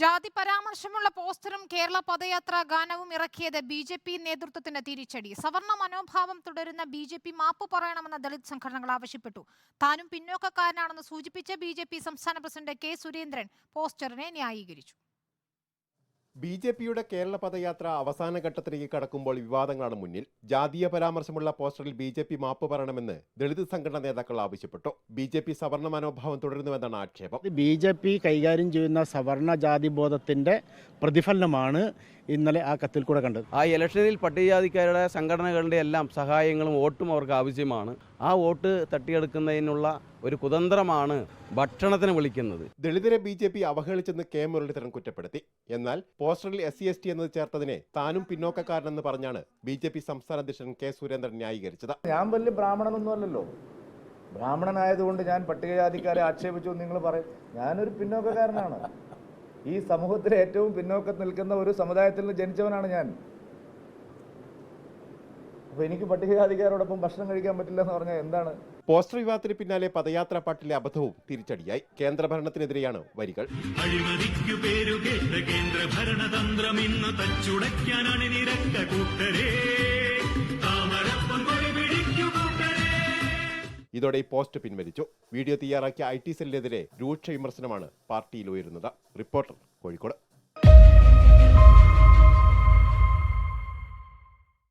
ജാതി പരാമർശമുള്ള പോസ്റ്ററും കേരള പദയാത്ര ഗാനവും ഇറക്കിയത് B J P നേതൃത്വത്തിന് തിരിച്ചടി. സവർണ മനോഭാവം തുടരുന്ന ബി ജെ പി മാപ്പ് പറയണമെന്ന് ദളിത് സംഘടനകൾ ആവശ്യപ്പെട്ടു. താനും പിന്നോക്കക്കാരനാണെന്ന് സൂചിപ്പിച്ച ബി ജെ പി സംസ്ഥാന പ്രസിഡന്റ് കെ സുരേന്ദ്രൻ പോസ്റ്ററിനെ ന്യായീകരിച്ചു. ബി ജെ പിയുടെ കേരള പദയാത്ര അവസാന ഘട്ടത്തിലേക്ക് കടക്കുമ്പോൾ വിവാദങ്ങളാണ് മുന്നിൽ. ജാതീയ പരാമർശമുള്ള പോസ്റ്ററിൽ ബി ജെ പി മാപ്പ് പറയണമെന്ന് ദളിത് സംഘടനാ നേതാക്കൾ ആവശ്യപ്പെട്ടു. ബി ജെ പി സവർണ മനോഭാവം തുടരുന്നുവെന്നാണ് ആക്ഷേപം. ബി ജെ പി കൈകാര്യം ചെയ്യുന്ന സവർണ ജാതി ബോധത്തിന്റെ പ്രതിഫലനമാണ് ഇന്നലെ ആ കത്തിൽ കൂടെ കണ്ടത്. ആ ഇലക്ഷനിൽ പട്ടികജാതിക്കാരുടെ സംഘടനകളുടെ എല്ലാം സഹായങ്ങളും വോട്ടും അവർക്ക് ആവശ്യമാണ്. ആ വോട്ട് തട്ടിയെടുക്കുന്നതിനുള്ള ഒരു കുതന്ത്രമാണ് ഭക്ഷണത്തിന് വിളിക്കുന്നത്. ദളിതരെ ബി ജെ പി അവഹേളിച്ചെന്ന് കെ മുരളീധരൻ കുറ്റപ്പെടുത്തി. എന്നാൽ പോസ്റ്ററിൽ എസ് സി എസ് ടി എന്നത് ചേർത്തതിനെ താനും പിന്നോക്കക്കാരനെന്ന് പറഞ്ഞാണ് ബി ജെ പി സംസ്ഥാന അധ്യക്ഷൻ കെ സുരേന്ദ്രൻ ന്യായീകരിച്ചത്. ഞാൻ വലിയ ബ്രാഹ്മണനൊന്നും അല്ലല്ലോ ബ്രാഹ്മണനായതുകൊണ്ട് ഞാൻ പട്ടികജാതിക്കാരെ ആക്ഷേപിച്ചു നിങ്ങൾ പറയും. ഞാനൊരു പിന്നോക്കക്കാരനാണ്. ഈ സമൂഹത്തിലെ ഏറ്റവും പിന്നോക്കം നിൽക്കുന്ന ഒരു സമുദായത്തിൽ നിന്ന് ജനിച്ചവനാണ് ഞാൻ. അപ്പൊ എനിക്ക് പട്ടികജാതിക്കാരോടൊപ്പം ഭക്ഷണം കഴിക്കാൻ പറ്റില്ല എന്ന് പറഞ്ഞാൽ എന്താണ്? പോസ്റ്റർ വിവാദത്തിന് പിന്നാലെ പദയാത്രാ പാട്ടിലെ അബദ്ധവും തിരിച്ചടിയായി. കേന്ദ്ര ഭരണത്തിനെതിരെയാണ് വരികൾ. അഴിമതിക്കു പേരുകേട്ട കേന്ദ്ര ഭരണതന്ത്രം ഇന്ന് തച്ചുടയ്ക്കാനാണ് കൂട്ടരേ. ഇതോടെ ഈ പോസ്റ്റ് പിൻവലിച്ചു. വീഡിയോ തയ്യാറാക്കിയ ഐ ടി സെല്ലിനെതിരെ രൂക്ഷ വിമർശനമാണ് പാർട്ടിയിൽ ഉയരുന്നത്. റിപ്പോർട്ടർ കോഴിക്കോട്.